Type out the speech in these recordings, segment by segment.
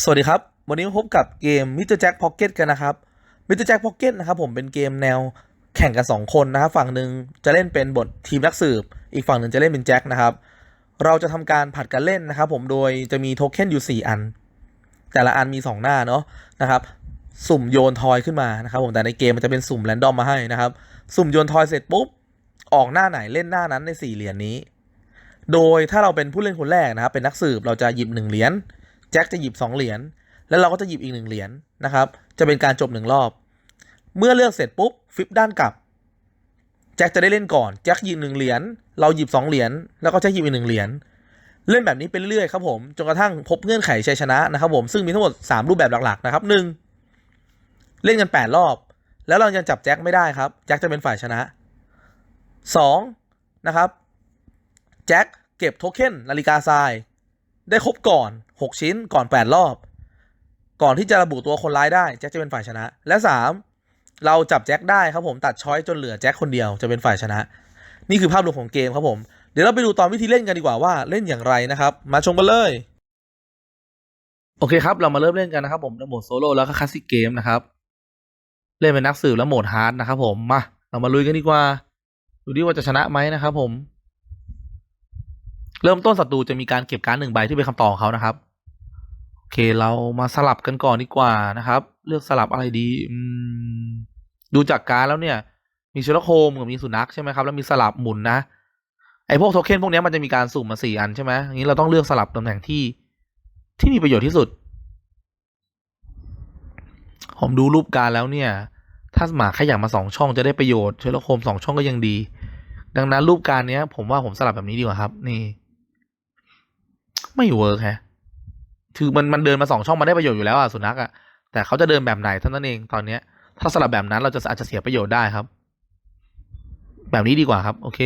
สวัสดีครับ วันนี้มาพบกับเกม Mr. Jack Pocket กันนะครับ Mr. Jack Pocket นะครับผมเป็นเกมแนวแข่งกัน 2 คนนะครับ ฝั่งหนึ่งจะเล่นเป็นบททีมนักสืบ อีกฝั่งหนึ่งจะเล่นเป็นแจ็คนะครับ เราจะทำการผัดกันเล่นนะครับผมโดยจะมีโทเค็นอยู่ 4 อัน แต่ละอันมี 2 หน้าเนาะนะครับ สุ่มโยนทอยขึ้นมานะครับผมแต่ในเกมมันจะเป็นสุ่มแรนดอมมาให้นะครับ สุ่มโยนทอยเสร็จปุ๊บออกหน้าไหนเล่นหน้านั้นในสี่เหรียญนี้ โดยถ้าเราเป็นผู้เล่นคนแรกนะครับเป็นนักสืบเราจะหยิบหนึ่งเหรียญ แจ็คจะหยิบสองเหรียญแล้วเราก็จะหยิบอีกหนึ่งเหรียญนะครับ จะเป็นการจบหนึ่งรอบ เมื่อเลือกเสร็จปุ๊บฟิปด้านกลับ แจ็คจะได้เล่นก่อน แจ็คหยิบหนึ่งเหรียญเราหยิบสองเหรียญแล้วก็แจ็คหยิบอีกหนึ่งเหรียญเล่นแบบนี้ไปเรื่อยครับผมจนกระทั่งพบเงื่อนไขชัยชนะนะครับผมซึ่งมีทั้งหมดสามรูปแบบหลักๆนะครับหนึ่งเล่นกันแปดรอบ แล้วเรายังจับแจ็คไม่ได้ครับ แจ็คจะเป็นฝ่ายชนะสองนะครับแจ็คเก็บโทเค็นนาฬิกาทราย ได้ครบก่อน 6 ชิ้นก่อน 8 รอบ ก่อนที่จะระบุตัวคนร้ายได้แจ็คจะเป็นฝ่ายชนะ และ 3 เราจับแจ็คได้ครับผมตัดช้อยจนเหลือแจ็คคนเดียวจะเป็นฝ่ายชนะ นี่คือภาพรวมของเกมครับผมเดี๋ยวเราไปดูตอนวิธีเล่นกันดีกว่าว่าเล่นอย่างไรนะครับ มาชมกันเลยโอเคครับ เรามาเริ่มเล่นกันนะครับผมในโหมดโซโล่แล้วก็คลาสสิกเกมนะครับ เล่นเป็นนักสืบแล้วโหมดฮาร์ดนะครับผมมาเรามาลุยกันดีกว่า ดูดิว่าจะชนะไหมนะครับผม เริ่มต้นศัตรูจะมีการเก็บการ์ดหนึ่งใบที่เป็นคำตอบของเขานะครับ โอเคเรามาสลับกันก่อนดีกว่านะครับ เลือกสลับอะไรดีอืมดูจากการแล้วเนี่ย มีเชลโคมกับมีสุนัขใช่ไหมครับแล้วมีสลับหมุนนะไอพวกโทเค็นพวกนี้มันจะมีการสุ่มมาสี่อันใช่ไหมอย่างนี้เราต้องเลือกสลับตำแหน่งที่ที่มีประโยชน์ที่สุด ผมดูรูปการแล้วเนี่ย ถ้าหมาขยับมาสองช่องจะได้ประโยชน์เชลโคมสองช่องก็ยังดี ดังนั้นรูปการเนี้ย ผมว่าผมสลับแบบนี้ดีกว่าครับ นี่ ไม่เวิร์กแฮะคือมันมันเดินมาสองช่องมันได้ประโยชน์อยู่แล้วอะสุนัขอะแต่เขาจะเดินแบบไหนเท่านั้นเองตอนเนี้ย ถ้าสลับแบบนั้นเราจะอาจจะเสียประโยชน์ได้ครับ แบบนี้ดีกว่าครับ โอเค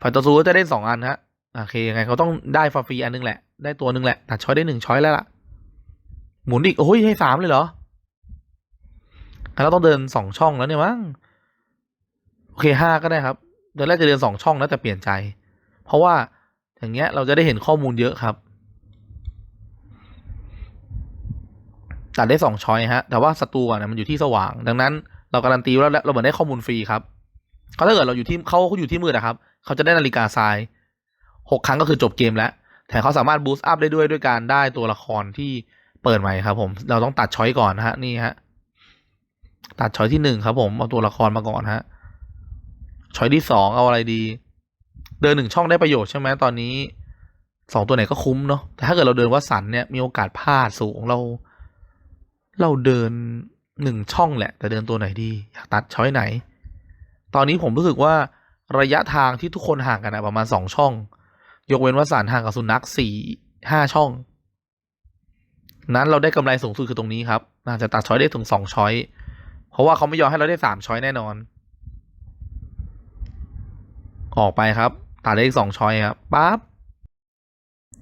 ฝ่ายต่อสู้ก็จะได้สองอันฮะโอเคยังไงเขาต้องได้ฟรีอันนึงแหละ ได้ตัวหนึงแหละตัดช้อยได้หนึ่งช้อยแล้วล่ะ หมุนอีกโอ้ยให้สามเลยเหรองั้นเราต้องเดินสองช่องแล้วเนี่ยมั้งโอเคห้าก็ได้ครับเดินแรกจะเดินสองช่องนะแต่เปลี่ยนใจ เพราะว่า อย่างเงี้ยเราจะได้เห็นข้อมูลเยอะครับ ตัดได้สองช้อยฮะ แต่ว่าศัตรูอะมันอยู่ที่สว่าง ดังนั้นเราการันตีว่าเราเหมือนได้ข้อมูลฟรีครับเขาถ้าเกิดเราอยู่ที่เขาเขาอยู่ที่มืดนะครับ เขาจะได้นาฬิกาทรายหกครั้งก็คือจบเกมแล้ว แต่เขาสามารถบูสต์อัพได้ด้วยด้วยการได้ตัวละครที่เปิดใหม่ครับ ผม เราต้องตัดช้อยก่อนฮะ นี่ฮะ ตัดช้อยที่หนึ่งครับ ผม เอาตัวละครมาก่อนฮะช้อยที่สองเอาอะไรดี เดินหนึ่งช่องได้ประโยชน์ใช่ไหมตอนนี้สองตัวไหนก็คุ้มเนาะแต่ถ้าเกิดเราเดินวัสันเนี่ยมีโอกาสพลาดสูงเรา เราเดินหนึ่งช่องแหละ แต่เดินตัวไหนดีอยากตัดช้อยไหน ตอนนี้ผมรู้สึกว่าระยะทางที่ทุกคนห่างกันอะประมาณสองช่อง ยกเว้นวัสันห่างกับสุนัขสี่ห้าช่อง นั้นเราได้กำไรสูงสุดคือตรงนี้ครับน่าจะตัดช้อยได้ถึงสองช้อย เพราะว่าเขาไม่ยอมให้เราได้สามช้อยแน่นอน ออกไปครับ ตัดได้อีกสองช้อยครับปั๊บ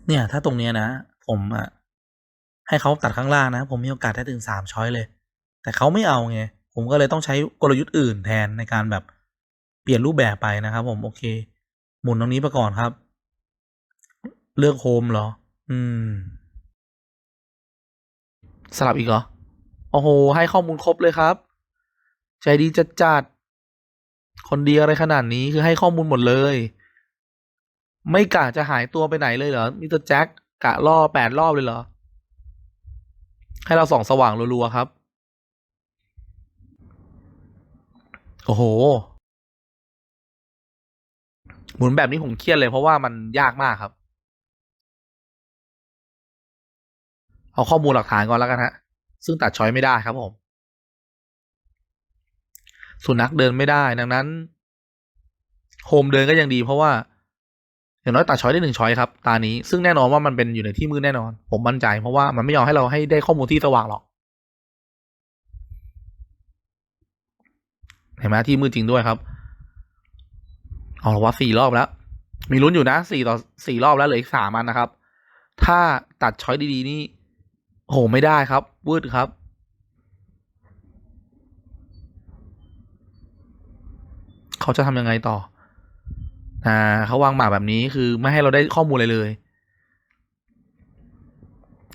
เนี่ย ถ้าตรงเนี้ยนะ ผมอะ ให้เขาตัดข้างล่างนะ ผมมีโอกาสได้ถึงสามช้อยเลย แต่เขาไม่เอาไง ผมก็เลยต้องใช้กลยุทธ์อื่นแทนในการแบบเปลี่ยนรูปแบบไปนะครับ ผมโอเค หมุนตรงนี้ไปก่อนครับ เลือกโฮมเหรอ อืม สลับอีกเหรอ โอ้โห ให้ข้อมูลครบเลยครับ ใจดีจัดจัดคนดีอะไรขนาดนี้คือให้ข้อมูลหมดเลย ไม่กะจะหายตัวไปไหนเลยเหรอมิสเตอร์แจ็คกะล่อแปดรอบเลยเหรอ ให้เราส่องสว่างรัวๆครับ โอ้โห หมุนแบบนี้ผมเครียดเลยเพราะว่ามันยากมากครับ เอาข้อมูลหลักฐานก่อนแล้วกันฮะ ซึ่งตัดช้อยไม่ได้ครับผม สุนัขเดินไม่ได้ดังนั้น โฮมเดินก็ยังดีเพราะว่า อย่างน้อยตัดช้อยได้หนึ่งช้อยครับตานี้ซึ่งแน่นอนว่ามันเป็นอยู่ในที่มืดแน่นอน ผมมั่นใจเพราะว่ามันไม่ยอมให้เราให้ได้ข้อมูลที่สว่างหรอกเห็นไหมที่มืดจริงด้วยครับเอาละว่าสี่รอบแล้ว มีลุ้นอยู่นะสี่ต่อสี่รอบแล้วเหลืออีกสามอันนะครับ ถ้าตัดช้อยดีๆนี่โหไม่ได้ครับวืดครับเขาจะทำยังไงต่อ อ่าเขาวางหมากแบบนี้คือไม่ให้เราได้ข้อมูลอะไรเลย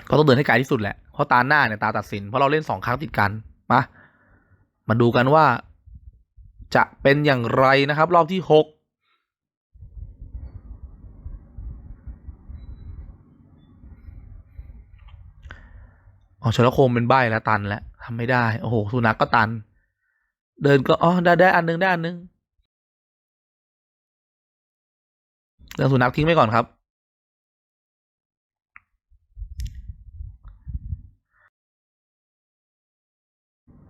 ก็ต้องเดินให้ไกลที่สุดแหละ เพราะตาหน้าเนี่ยตาตัดสิน เพราะเราเล่นสองครั้งติดกันมามาดูกันว่า จะเป็นอย่างไรนะครับ รอบที่หกอ๋อชลโคมเป็นใบแล้วตันแล้วทำไม่ได้ โอ้โหสุนัขกก็ตัน เดินก็อ๋อได้ได้อันนึงได้อันนึง เรื่องสุนัขทิ้งไว้ก่อนครับ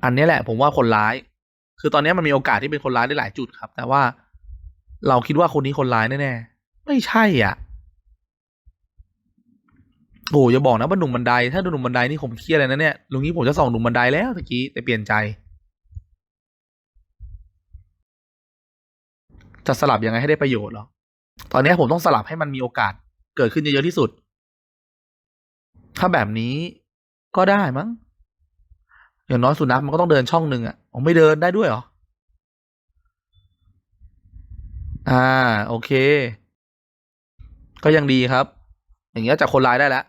อันนี้แหละ ผมว่าคนร้าย คือตอนนี้มันมีโอกาสที่เป็นคนร้ายได้หลายจุดครับ แต่ว่าเราคิดว่าคนนี้คนร้ายแน่ๆไม่ใช่อะโอ้อย่าบอกนะว่าหนุ่มบันได ถ้าดูหนุ่มบันไดนี่ผมเครียดเลยนะเนี่ยลุงนี้ผมจะส่องหนุ่มบันไดแล้วตะกี้แต่เปลี่ยนใจจะสลับยังไงให้ได้ประโยชน์เหรอ ตอนนี้ผมต้องสลับให้มันมีโอกาสเกิดขึ้นเยอะๆที่สุด ถ้าแบบนี้ก็ได้มั้ง อย่างน้อยสุนัขมันก็ต้องเดินช่องหนึ่งอะอ๋อไม่เดินได้ด้วยเหรอ อ่า โอเค ก็ยังดีครับ อย่างเงี้ยจากคนร้ายได้แล้ว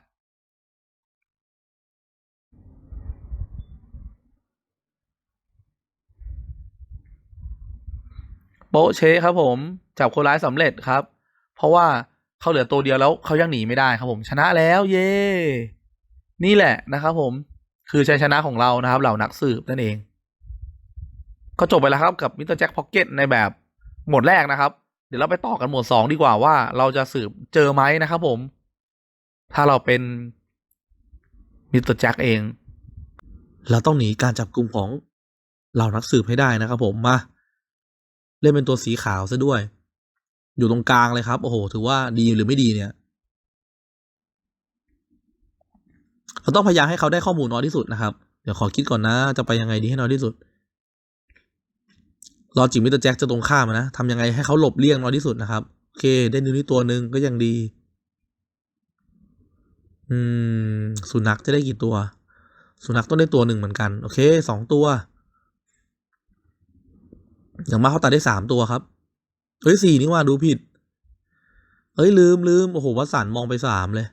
โป๊ะเชครับผม จับคนร้ายสำเร็จครับ เพราะว่าเขาเหลือตัวเดียวแล้วเขายังหนีไม่ได้ครับผมชนะแล้ว เย่นี่แหละนะครับผมคือชัยชนะของเรานะครับ เหล่านักสืบนั่นเอง ก็จบไปแล้วครับกับมิสเตอร์แจ็คพ็อกเก็ตในแบบหมวดแรกนะครับ เดี๋ยวเราไปต่อกันหมวดสองดีกว่าว่าเราจะสืบเจอไหมนะครับผม ถ้าเราเป็นมิสเตอร์แจ็คเอง เราต้องหนีการจับกลุ่มของเหล่านักสืบให้ได้นะครับผมมาเล่นเป็นตัวสีขาวซะด้วย อยู่ตรงกลางเลยครับ โอ้โห ถือว่าดีหรือไม่ดีเนี่ย เราต้องพยายามให้เขาได้ข้อมูลน้อยที่สุดนะครับ เดี๋ยวขอคิดก่อนนะ จะไปยังไงดีให้น้อยที่สุดรอจิมมิสเตอร์แจ็คจะตรงข้ามนะทำยังไงให้เขาหลบเลี่ยงน้อยที่สุดนะครับ โอเค ได้นิวนี้ตัวหนึ่งก็ยังดี อืม สุนัขจะได้กี่ตัว สุนัขต้องได้ตัวหนึ่งเหมือนกัน โอเค สองตัว อย่างมากเขาตัดได้สามตัวครับ เฮ้ยสี่นี่ว่าดูผิด เฮ้ย ลืมลืมโอ้โหวัสันมองไปสามเลย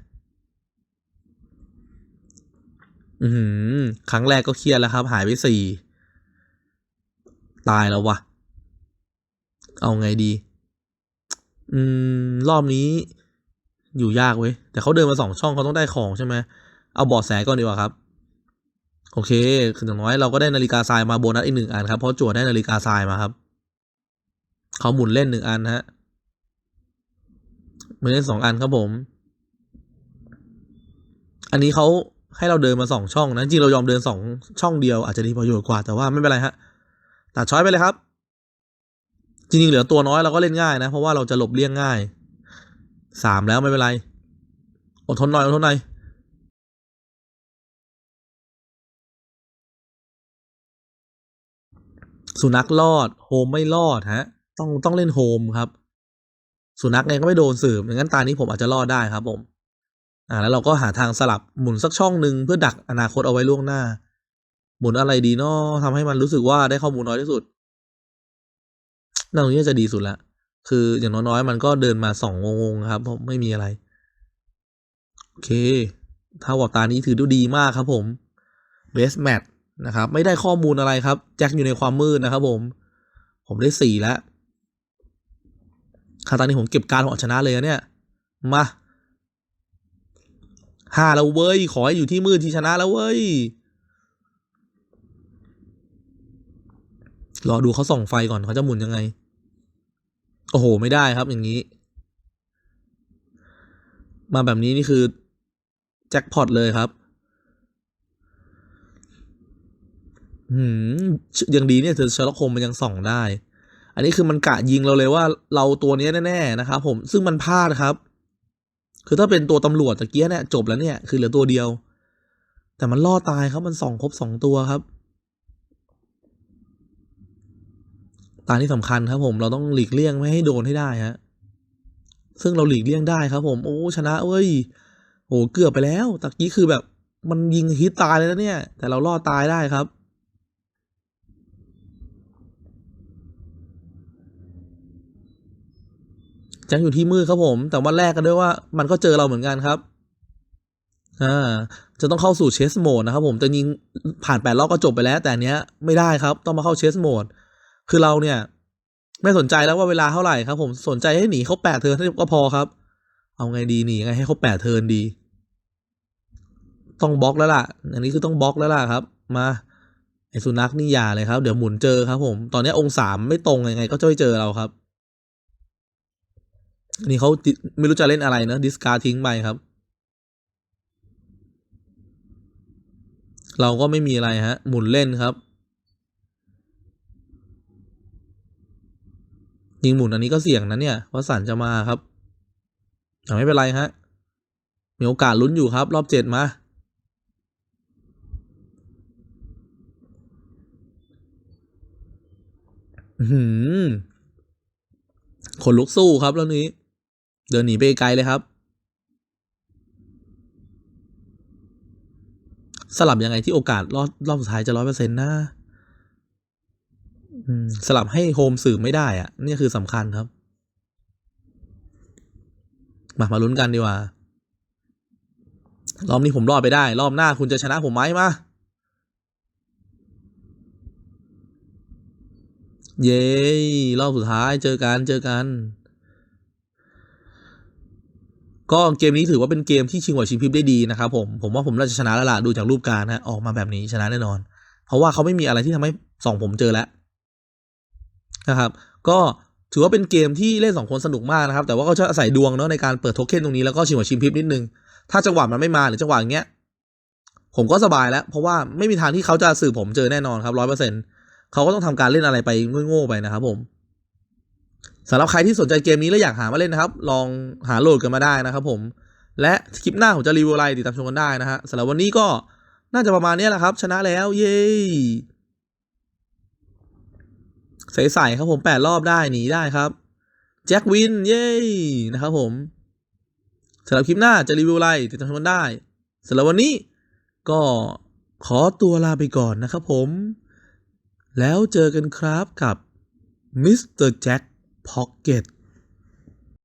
อือหือครั้งแรกก็เครียดแล้วครับ หายไปสี่ตายแล้ววะเอาไงดี อืม รอบนี้ อยู่ยากเว้ย แต่เขาเดินมาสองช่องเขาต้องได้ของใช่ไหมเอาบอดแสก่อนดีกว่าครับ โอเคคืออย่างน้อยเราก็ได้นาฬิกาทรายมาโบนัสอีกหนึ่งอันครับ เพราะจั่วได้นาฬิกาทรายมาครับ เขาหมุนเล่นหนึ่งอันฮะไม่เล่นสองอันครับผม อันนี้เขาให้เราเดินมาสองช่องนะจริงเรายอมเดินสองช่องเดียวอาจจะดีประโยชน์กว่าแต่ว่าไม่เป็นไรฮะตัดช้อยไปเลยครับ จริงๆเหลือตัวน้อยเราก็เล่นง่ายนะ เพราะว่าเราจะหลบเลี่ยงง่ายสามแล้วไม่เป็นไรอดทนหน่อยอดทนหน่อยสุนัขรอด โฮมไม่รอดฮะ ต้องต้องเล่นโฮมครับ สุนัขเองก็ไม่โดนสืบอย่างนั้นตานี้ผมอาจจะรอดได้ครับผม อ่า แล้วเราก็หาทางสลับหมุนสักช่องหนึ่งเพื่อดักอนาคตเอาไว้ล่วงหน้า หมุนอะไรดีเนาะทำให้มันรู้สึกว่าได้ข้อมูลน้อยที่สุดนั่นตรงนี้จะดีสุดละ คืออย่างน้อยๆมันก็เดินมาสองงงๆครับผมไม่มีอะไร โอเค ถ้าว่าตานี้ถือดูดีมากครับผมเบสแมทนะครับ ไม่ได้ข้อมูลอะไรครับ แจ็คอยู่ในความมืดนะครับผม ผมได้สี่แล้ว คาตอนนี้ผมเก็บการของชนะเลยนะเนี่ย มาห้าแล้วเว้ย ขอให้อยู่ที่มืดที่ชนะแล้วเว้ย รอดูเขาส่องไฟก่อนเขาจะหมุนยังไง โอ้โห ไม่ได้ครับอย่างนี้ มาแบบนี้นี่คือ แจ็คพอตเลยครับ หืมยังดีเนี่ยเธอเชลล็อกโฮมมันยังส่องได้ อันนี้คือมันกะยิงเราเลยว่าเราตัวนี้แน่ๆนะครับผมซึ่งมันพลาดครับ คือถ้าเป็นตัวตำรวจตะเกียเนี่ยจบแล้วเนี่ยคือเหลือตัวเดียว แต่มันล่อตายครับมันส่องครบสองตัวครับ ตาที่สำคัญครับผมเราต้องหลีกเลี่ยงไม่ให้โดนให้ได้ฮะซึ่งเราหลีกเลี่ยงได้ครับ ผมโอ้ชนะเว้ยโอ้เกือบไปแล้วตะกี้คือแบบมันยิงฮิตตายเลยนะเนี่ย แต่เรารอดตายได้ครับ จ็คอยู่ที่มืดครับผม แต่ว่าแรกกันด้วยว่ามันก็เจอเราเหมือนกันครับอ่าจะต้องเข้าสู่เชสโหมดนะครับผมแต่ยิงผ่านแปดรอบก็จบไปแล้ว แต่เนี้ยไม่ได้ครับ ต้องมาเข้าเชสโหมดคือเราเนี่ย ไม่สนใจแล้วว่าเวลาเท่าไหร่ครับ ผมสนใจให้หนีเขาแปดเทิร์นก็พอครับ เอาไงดีหนีไงให้เขาแปดเทิร์นดี ต้องบล็อกแล้วล่ะ อันนี้คือต้องบล็อกแล้วล่ะครับ มาไอสุนัขนี่อย่าเลยครับ เดี๋ยวหมุนเจอครับ ผม ตอนนี้องศาไม่ตรงยังไง ก็จะไม่เจอเราครับ นี่เขาไม่รู้จะเล่นอะไรนะดิสการทิ้งไปครับ เราก็ไม่มีอะไรฮะ หมุนเล่นครับ ยิงหมุนอันนี้ก็เสี่ยงนะเนี่ยว่าสันจะมาครับแต่ไม่เป็นไรฮะ มีโอกาสลุ้นอยู่ครับ รอบเจ็ดมาหือคนลุกสู้ครับแล้วนี้ เดินหนีไปไกลเลยครับ สลับยังไงที่โอกาสรอบรอบสุดท้ายจะร้อยเปอร์เซ็นต์นะสลับให้โฮมสื่อไม่ได้อะนี่คือสำคัญครับ มามาลุ้นกันดีกว่า รอบนี้ผมรอดไปได้ รอบหน้าคุณจะชนะผมไหมมา เย้ รอบสุดท้ายเจอกัน เจอกัน ก็เกมนี้ถือว่าเป็นเกมที่ชิงไหวชิงพริบได้ดีนะครับผมผมว่าผมน่าจะชนะแล้วล่ะดูจากรูปการนะออกมาแบบนี้ชนะแน่นอน เพราะว่าเขาไม่มีอะไรที่ทำให้สองผมเจอแล้วนะครับก็ถือว่าเป็นเกมที่เล่นสองคนสนุกมากนะครับ แต่ว่าก็จะอาศัยดวงเนาะในการเปิดโทเค็นตรงนี้แล้วก็ชิงไหวชิงพริบนิดนึง ถ้าจังหวะมันไม่มาหรือจังหวะอย่างเงี้ย ผมก็สบายแล้ว เพราะว่าไม่มีทางที่เขาจะสื่อผมเจอแน่นอนครับร้อยเปอร์เซ็นต์เขาก็ต้องทำการเล่นอะไรไปโง่ๆไปนะครับผม สำหรับใครที่สนใจเกมนี้แล้วอยากหามาเล่นนะครับ ลองหาโหลดกันมาได้นะครับผม และคลิปหน้าผมจะรีวิวอะไรติดตามชมกันได้นะฮะสำหรับวันนี้ก็น่าจะประมาณนี้แหละครับ ชนะแล้วเย้ใสๆครับผมแปดรอบได้หนีได้ครับ แจ็ควินเย้นะครับผมสำหรับคลิปหน้าจะรีวิวอะไรติดตามชมกันได้สำหรับวันนี้ก็ขอตัวลาไปก่อนนะครับผม แล้วเจอกันครับกับมิสเตอร์แจ็ค พ็อกเก็ต